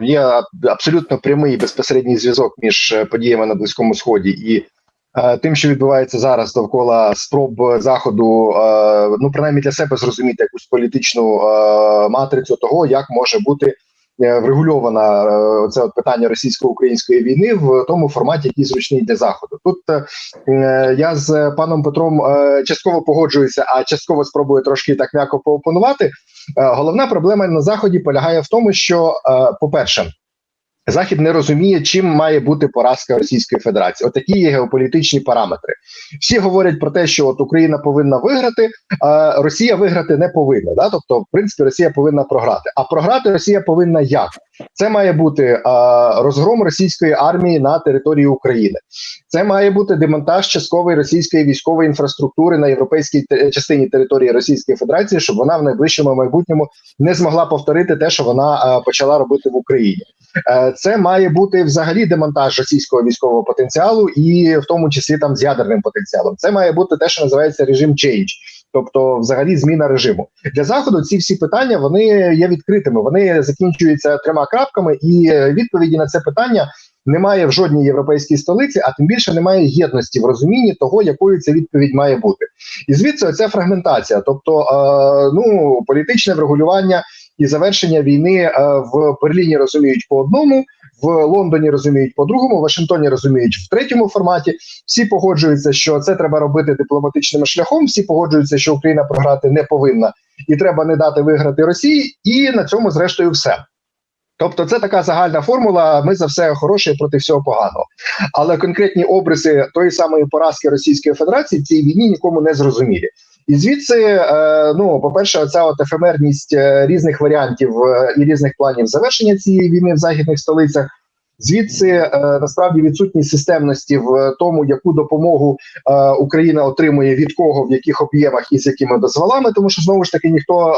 є абсолютно прямий безпосередній зв'язок між е, подіями на Близькому Сході і е, тим, що відбувається зараз довкола спроб заходу, е, ну принаймні для себе зрозуміти якусь політичну е, матрицю того, як може бути. Е, Врегульована е, це питання російсько-української війни в тому форматі, який зручний для заходу. Тут е, я з паном Петром частково погоджуюся, а частково спробую трошки так м'яко поопонувати. Головна проблема на заході полягає в тому, що, по-перше, Захід не розуміє, чим має бути поразка Російської Федерації. Отакі є геополітичні параметри. Всі говорять про те, що от Україна повинна виграти, а Росія виграти не повинна. Да? Тобто, в принципі, Росія повинна програти. А програти Росія повинна як? Це має бути а, розгром російської армії на території України. Це має бути демонтаж часткової російської військової інфраструктури на європейській те- частині території Російської Федерації, щоб вона в найближчому майбутньому не змогла повторити те, що вона а, почала робити в Україні. Е, Це має бути взагалі демонтаж російського військового потенціалу, і в тому числі там з ядерним потенціалом. Це має бути те, що називається режим change, тобто взагалі зміна режиму для заходу. Ці всі питання вони є відкритими. Вони закінчуються трьома крапками, і е, відповіді на це питання. Немає в жодній європейській столиці, а тим більше немає єдності в розумінні того, якою ця відповідь має бути. І звідси оця фрагментація, тобто е, ну політичне врегулювання і завершення війни е, в Берліні розуміють по одному, в Лондоні розуміють по другому, в Вашингтоні розуміють в третьому форматі. Всі погоджуються, що це треба робити дипломатичним шляхом. Всі погоджуються, що Україна програти не повинна, і треба не дати виграти Росії. І на цьому, зрештою, все. Тобто, це така загальна формула. Ми за все хороше проти всього поганого. Але конкретні обриси тої самої поразки Російської Федерації в цій війні нікому не зрозумілі. І звідси, е, ну по-перше, оця от ефемерність е, різних варіантів е, і різних планів завершення цієї війни в західних столицях. Звідси насправді відсутність системності в тому, яку допомогу Україна отримує від кого, в яких об'ємах і з якими дозволами, тому що знову ж таки ніхто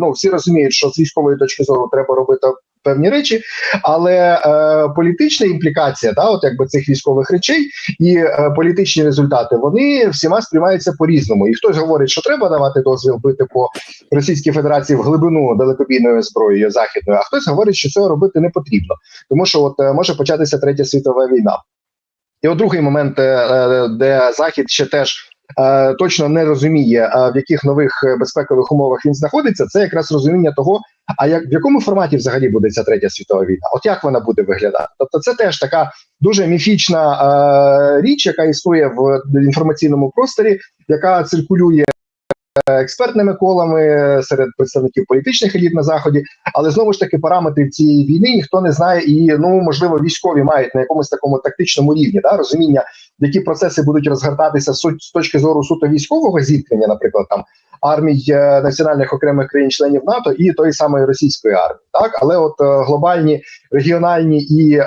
ну всі розуміють, що з військової точки зору треба робити певні речі, але е, політична імплікація, да, от якби цих військових речей і е, політичні результати, вони всіма сприймаються по-різному. І хтось говорить, що треба давати дозвіл бити по Російській Федерації в глибину далекобійною зброєю західною, а хтось говорить, що цього робити не потрібно, тому що от е, може початися третя світова війна. І от другий момент, е, е, де захід ще теж точно не розуміє, е, в яких нових е, безпекових умовах він знаходиться, це якраз розуміння того, а як в якому форматі взагалі буде ця третя світова війна? От як вона буде виглядати? Тобто, це теж така дуже міфічна е, річ, яка існує в інформаційному просторі, яка циркулює. Е, Експертними колами серед представників політичних еліт на заході, але знову ж таки параметрів цієї війни ніхто не знає, і ну можливо військові мають на якомусь такому тактичному рівні да розуміння, які процеси будуть розгортатися з точки зору суто військового зіткнення, наприклад, там армій е, національних окремих країн-членів НАТО і тої самої російської армії, так але от е, глобальні регіональні і е,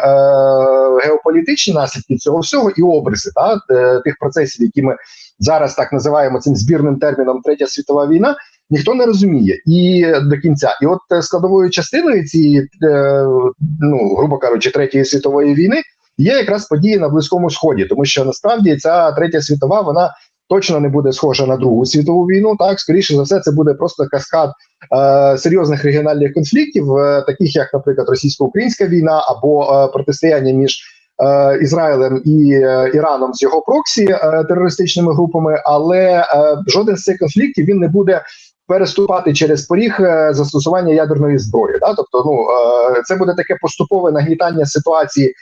геополітичні наслідки цього всього і обриси та е, тих процесів, які ми зараз так називаємо цим збірним терміном Третя світова війна. Ніхто не розуміє і до кінця, і от складовою частиною цієї, ну грубо кажучи, третьої світової війни є якраз події на близькому сході, тому що насправді ця третя світова вона точно не буде схожа на другу світову війну. Так скоріше за все, це буде просто каскад е, серйозних регіональних конфліктів, е, таких як, наприклад, російсько-українська війна або е, протистояння між е, Ізраїлем і е, Іраном з його проксі е, терористичними групами, але жоден з цих конфліктів він не буде. Переступати через поріг застосування ядерної зброї, да, тобто, ну це буде таке поступове нагнітання ситуації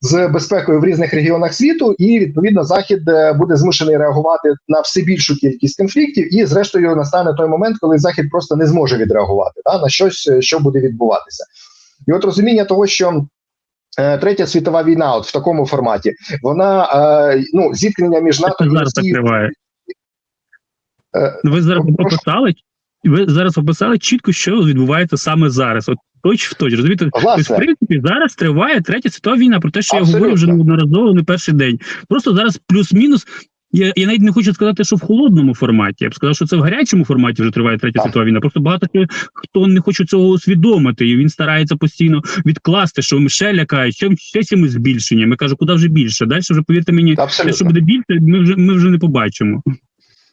з безпекою в різних регіонах світу, і відповідно захід е, буде змушений реагувати на все більшу кількість конфліктів, і зрештою настане той момент, коли захід просто не зможе відреагувати да, на щось, е, що буде відбуватися, і от розуміння того, що. е, Третя світова війна, от в такому форматі, вона е, ну зіткнення між НАТО і Росією. триває. Ви зараз описали, ви зараз описали чітко, що відбувається саме зараз. От точ в точ. Розумієте? Тобто, в принципі, зараз триває третя світова війна, про те, що я Абсолютно. говорю вже неодноразово не перший день. Просто зараз плюс-мінус. Я, я навіть не хочу сказати, що в холодному форматі. Я б сказав, що це в гарячому форматі вже триває третя світова війна. Просто багато хто, хто не хоче цього усвідомити, і він старається постійно відкласти, що ще лякають, ще, ще чимось збільшенням. Я кажу, куди вже більше? Далі вже повірте мені, те, що буде більше, ми вже ми вже не побачимо.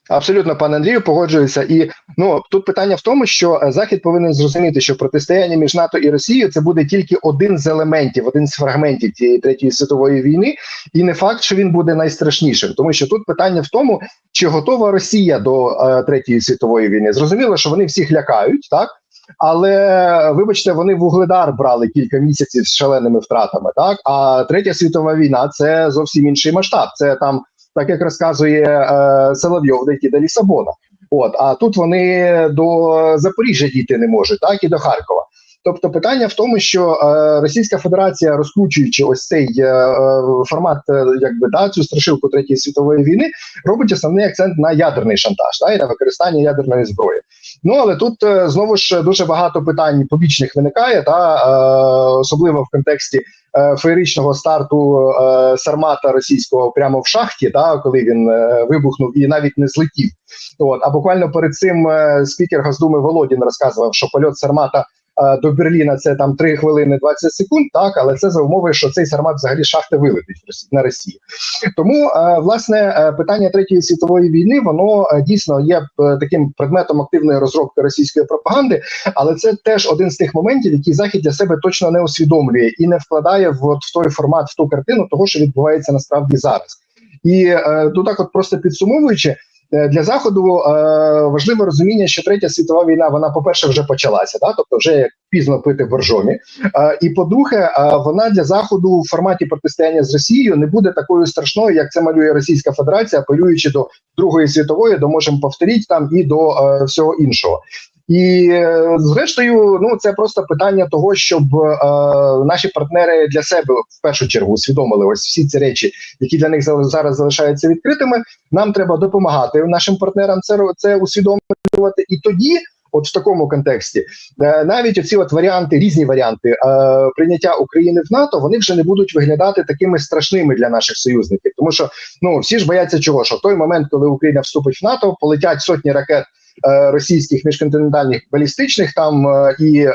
Абсолютно, пане Андрію, погоджуюся. І ну тут питання в тому, що е, Захід повинен зрозуміти, що протистояння між НАТО і Росією це буде тільки один з елементів, один з фрагментів цієї третьої світової війни, і не факт, що він буде найстрашнішим, тому що тут питання в тому, чи готова Росія до е, третьої світової війни. Зрозуміло, що вони всіх лякають, так. Але вибачте, вони в Угледар брали кілька місяців з шаленими втратами. Так а третя світова війна це зовсім інший масштаб. Це там, так як розказує е, Соловйов, дійти до Лісабона. От а тут вони до Запоріжжя дійти не можуть, так і до Харкова. Тобто питання в тому, що е, Російська Федерація, розкручуючи ось цей е, е, формат, якби да, цю страшилку третьої світової війни, робить основний акцент на ядерний шантаж та і на використання ядерної зброї. Ну але тут знову ж дуже багато питань побічних виникає, та особливо в контексті феєричного старту Сармата російського прямо в шахті, та коли він вибухнув і навіть не злетів. От а буквально перед цим спікер Госдуми Володін розказував, що польот Сармата. Е, До Берліна це там 3 хвилини 20 секунд, так але це за умови, що цей сармат взагалі шахти вилетить на Росію. Тому е, власне е, питання третьої світової війни воно дійсно є таким предметом активної розробки російської пропаганди, але це теж один з тих моментів, які захід для себе точно не усвідомлює і не вкладає в, от, в той формат, в ту картину того, що відбувається насправді зараз. І тут так, от просто підсумовуючи. Е, Для заходу е, важливе розуміння, що третя світова війна, вона, по-перше, вже почалася, да? тобто вже пізно пити боржомі. Е, і по-друге, е, вона для заходу в форматі протистояння з Росією не буде такою страшною, як це малює Російська Федерація, апелюючи до Другої світової, до можемо повторіть там і до е, всього іншого. І е, зрештою, ну це просто питання того, щоб е, наші партнери для себе в першу чергу усвідомили ось всі ці речі, які для них зараз залишаються відкритими. Нам треба допомагати нашим партнерам це це усвідомлювати, і тоді. От в такому контексті е, навіть оці от варіанти, різні варіанти е, прийняття України в НАТО, вони вже не будуть виглядати такими страшними для наших союзників, тому що ну всі ж бояться чого, що в той момент, коли Україна вступить в НАТО, полетять сотні ракет російських міжконтинентальних балістичних там е, і е,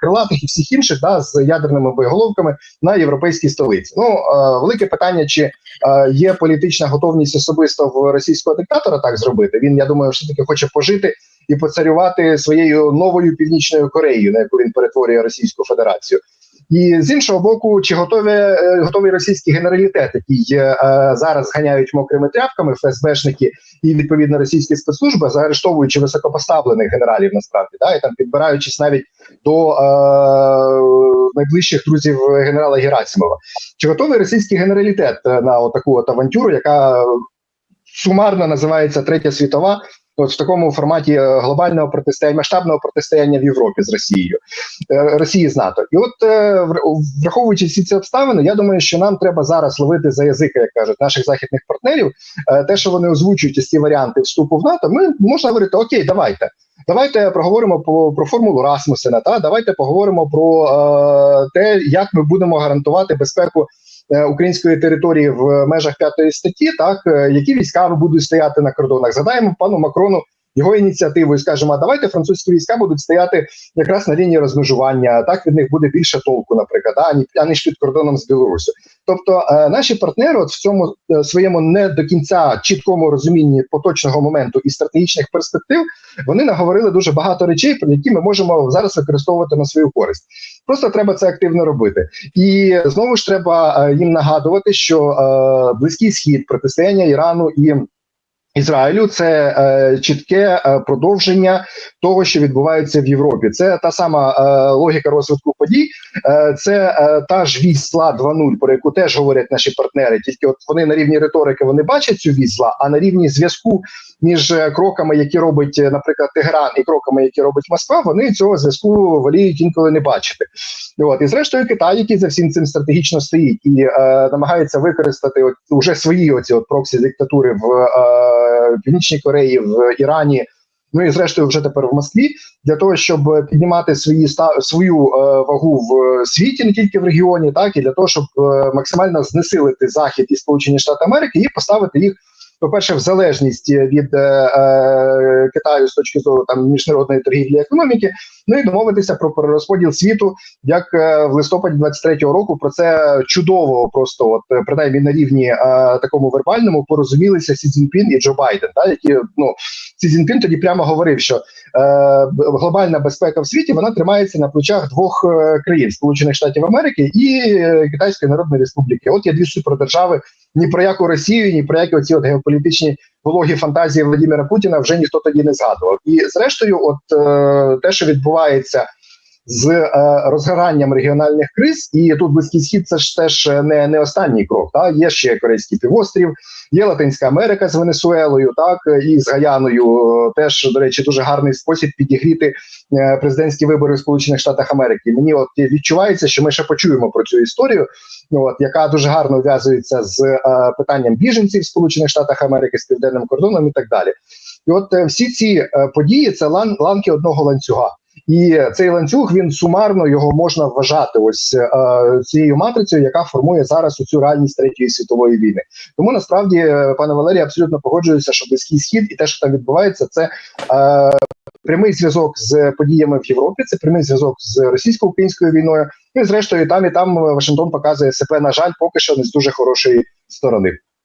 крилатих, і всіх інших да, з ядерними боєголовками на європейській столиці. Ну е, велике питання, чи е, є політична готовність особисто в російського диктатора так зробити. Він я думаю, все таки хоче пожити і поцарювати своєю новою північною Кореєю, на яку він перетворює Російську Федерацію. І з іншого боку, чи готові е, готовий російський генералітет, який е, зараз ганяють мокрими тряпками ФСБшники і відповідно російські спецслужби, заарештовуючи високопоставлених генералів, насправді да і там підбираючись навіть до е, найближчих друзів генерала Герасимова. Чи готовий російський генералітет е, на таку от авантюру, яка сумарно називається Третя світова? От в такому форматі е, глобального протистояння, масштабного протистояння в Європі з Росією, е, Росії з НАТО, і от е, враховуючи всі ці обставини, я думаю, що нам треба зараз ловити за язика, як кажуть, наших західних партнерів. Те, що вони озвучують ці варіанти вступу в НАТО, ми можна говорити: Окей, давайте. Давайте проговоримо про, про формулу Расмусена. Та давайте поговоримо про е, те, як ми будемо гарантувати безпеку української території в межах п'ятої статті, так е, які війська будуть стояти на кордонах. Задаємо пану Макрону його ініціативу і скажемо, а давайте французькі війська будуть стояти якраз на лінії розмежування. Так від них буде більше толку, наприклад, ані- аніж під кордоном з Білорусі. Тобто е, наші партнери, от в цьому е, своєму не до кінця чіткому розумінні поточного моменту і стратегічних перспектив, вони наговорили дуже багато речей, про які ми можемо зараз використовувати на свою користь. Просто треба це активно робити. І знову ж треба е, їм нагадувати, що близький схід, протистояння Ірану і Ізраїлю це е, чітке е, продовження того, що відбувається в Європі. Це та сама е, логіка розвитку подій. Е, це е, та ж вісла 2.0, про яку теж говорять наші партнери. Тільки от вони на рівні риторики вони бачать цю вісла, а на рівні зв'язку між е, кроками, які робить, е, наприклад, Тегеран, і кроками, які робить Москва, вони цього зв'язку воліють інколи не бачити. От і зрештою, Китай, який за всім цим стратегічно стоїть і е, намагається використати от уже свої оці от проксі диктатури в е, Північній Кореї, в Ірані. Ну і зрештою, вже тепер в Москві для того, щоб піднімати свої свою е, вагу в світі, не тільки в регіоні, так і для того, щоб е, максимально знесилити Захід і Сполучені Штати Америки і поставити їх по перше, в залежність від е, е, Китаю з точки зору там міжнародної торгівлі економіки. Ну і домовитися про перерозподіл світу, як е, в листопаді 23-го року про це чудово, просто от принаймні на рівні е, такому вербальному порозумілися Сі Цзіньпін і Джо Байден, та які ну Сі Цзіньпін тоді прямо говорив, що е, глобальна безпека в світі вона тримається на плечах двох е, країн Сполучених Штатів Америки і Китайської Народної Республіки. От є дві супердержави. Ні про яку Росію, ні про які оці от геополітичні вологі фантазії Владимира Путіна вже ніхто тоді не згадував. І зрештою, от е, те, що відбувається з е, розгоранням регіональних криз, і тут близький схід це ж теж не, не останній крок. Та є ще Корейський півострів, є Латинська Америка з Венесуелою, так і з Гаяною. Е, Теж до речі, дуже гарний спосіб підігріти е, президентські вибори в Сполучених Штатах Америки. Мені от відчувається, що ми ще почуємо про цю історію. От яка дуже гарно в'язується з е, питанням біженців в Сполучених Штатах Америки з південним кордоном і так далі. І от е, всі ці е, події це лан, ланки одного ланцюга. І цей ланцюг він сумарно його можна вважати ось е, цією матрицею, яка формує зараз цю реальність третьої світової війни. Тому насправді, е, пане Валерій, абсолютно погоджуюся, що близький схід і те, що там відбувається, це е, прямий зв'язок з подіями в Європі, це прямий зв'язок з російсько-українською війною. Ну і зрештою, там і там Вашингтон показує себе, на жаль, поки що не з дуже хорошої сторони.